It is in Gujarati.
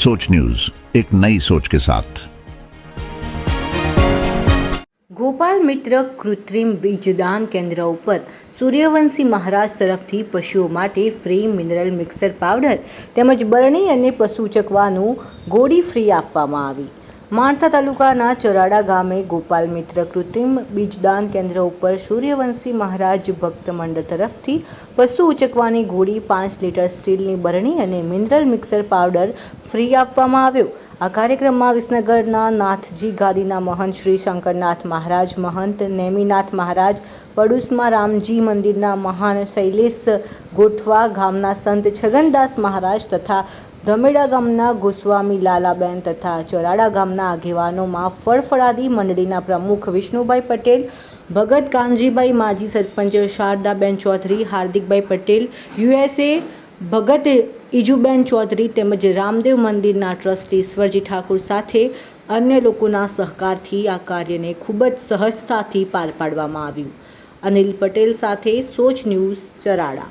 सोच न्यूज एक नई सोच के साथ ગોપાલ મિત્ર કૃત્રિમ બીજદાન કેન્દ્ર ઉપર સૂર્યવંશી મહારાજ તરફથી પશુઓ માટે ફ્રી મિનરલ મિક્સર પાવડર તેમજ બરણી અને પશુ ચકવાનું ગોળી ફ્રી આપવામાં આવી માણસા તાલુકાના ચોરાડા ગામે ગોપાલ મિત્ર કૃત્રિમ બીજદાન કેન્દ્ર ઉપર સૂર્યવંશી મહારાજ ભક્ત મંડળ તરફથી પશુ ઉચકવાની ગોળી, પાંચ લીટર સ્ટીલની બરણી અને મિનરલ મિક્સર પાવડર ફ્રી આપવામાં આવ્યો. આ કાર્યક્રમમાં વિસનગરના નાથજી ગાદીના મહંત શ્રી શંકરનાથ મહારાજ, મહંત નેમિનાથ મહારાજ, પડુસમાં રામજી મંદિરના મહાન શૈલેષ ગોઠવા ગામના સંત છગનદાસ મહારાજ તથા ધમેડા ગામના ગોસ્વામી લાલાબેન તથા ચોરાડા ગામના આગેવાનોમાં ફળફળાદી મંડળીના પ્રમુખ વિષ્ણુભાઈ પટેલ, ભગત કાનજીભાઈ માજી સરપંચ શારદાબેન ચૌધરી, હાર્દિકભાઈ પટેલ યુએસએ ભગત ઇજુબેન ચૌધરી તેમજ રામદેવ મંદિરના ટ્રસ્ટી ઈશ્વરજી ઠાકુર સાથે અન્ય લોકોના સહકારથી આ કાર્યને ખૂબ જ સહજતાથી પાર પાડવામાં આવ્યું. અનિલ પટેલ સાથે સોચ ન્યૂઝ ચરાડા.